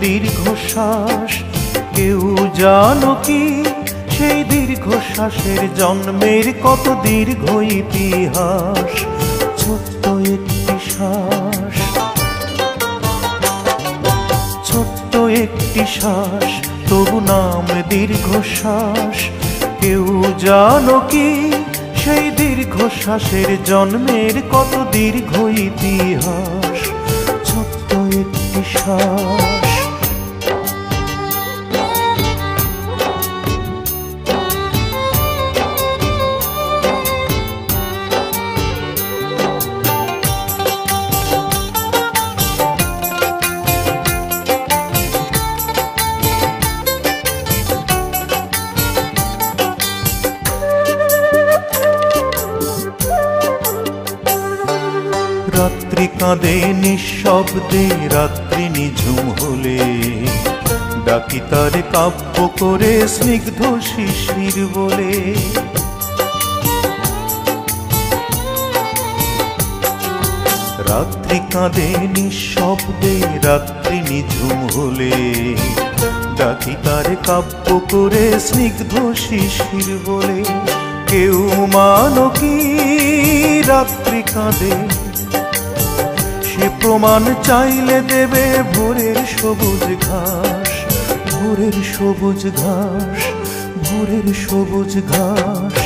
দীর্ঘশ্বাস। কেউ জানো কি, সেই দীর্ঘশ্বাসের জন্মের কত দীর্ঘ ইতিহাস। ছোট্ট একটি শ্বাস। ছোট্ট একটি শ্বাস, তবু নাম দীর্ঘশ্বাস। কেউ জানো কি, সেই দীর্ঘশ্বাসের জন্মের কত দীর্ঘ ইতিহাস। একটি শ্বাস রাত্রি কাঁদে নিঃশব্দে নিঝুম হলে ডাকি তার কাব্য করে স্নিগ্ধ শিশির বলে। রাত্রি কাঁদে নিঃশব্দে রাত্রি নিঝুম হলে ডাকি তার কাব্য করে স্নিগ্ধ শিশির বলে। কেউ মানো কি রাত্রি কাঁদে প্রমাণ চাইলে দেবে ভোরের সবুজ ঘাস, ভোরের সবুজ ঘাস, ভোরের সবুজ ঘাস।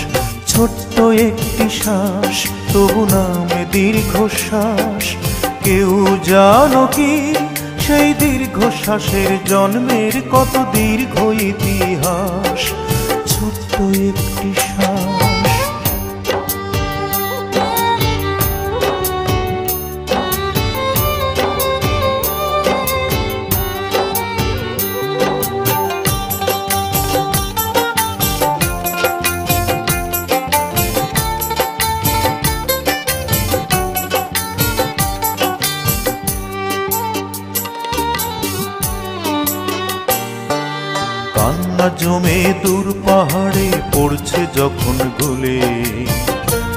ছোট্ট একটি শ্বাস, তবু নামে দীর্ঘশ্বাস। কেউ জানো কি সেই দীর্ঘশ্বাসের জন্মের কত দীর্ঘ ইতিহাস? ছোট্ট একটি শ্বাস। কান্না জমে দূর পাহাড়ে পড়ছে যখন গলে।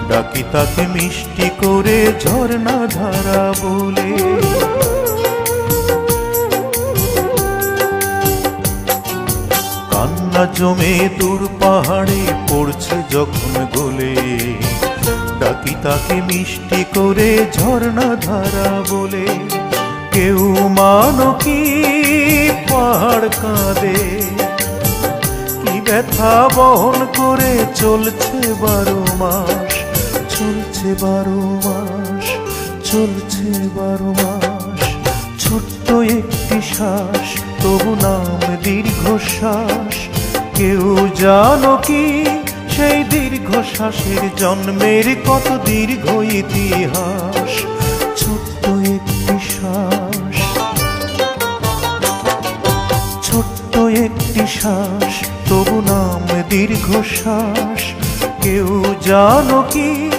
ডাকি তাকে মিষ্টি করে ঝর্ণা ধারা বলে। কান্না জমে দূর পাহাড়ে পড়ছে যখন গলে। ডাকি তাকে মিষ্টি করে ঝর্ণা ধারা বলে। কেউ মানো কি পাহাড় কাঁদে। ব্যথা বহন করে চলছে বারো মাস, চলছে বারো মাস, চলছে বারো মাস। ছোট্ট একটি শ্বাস, তবু নাম দীর্ঘশ্বাস। কেউ জানো কি সেই দীর্ঘশ্বাসের জন্মের কত দীর্ঘ ইতিহাস? ছোট্ট একটি শ্বাস। ছোট্ট একটি শ্বাস। দীর্ঘশ্বাস। কেউ জানো কি?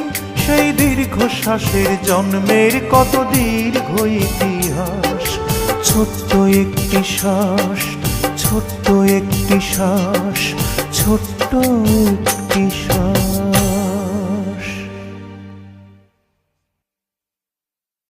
সেই দীর্ঘশ্বাসের জন্মের কত দীর্ঘ ইতিহাস? ছোট্ট একটি শ্বাস, ছোট্ট একটি শ্বাস, ছোট্ট একটি শ্বাস।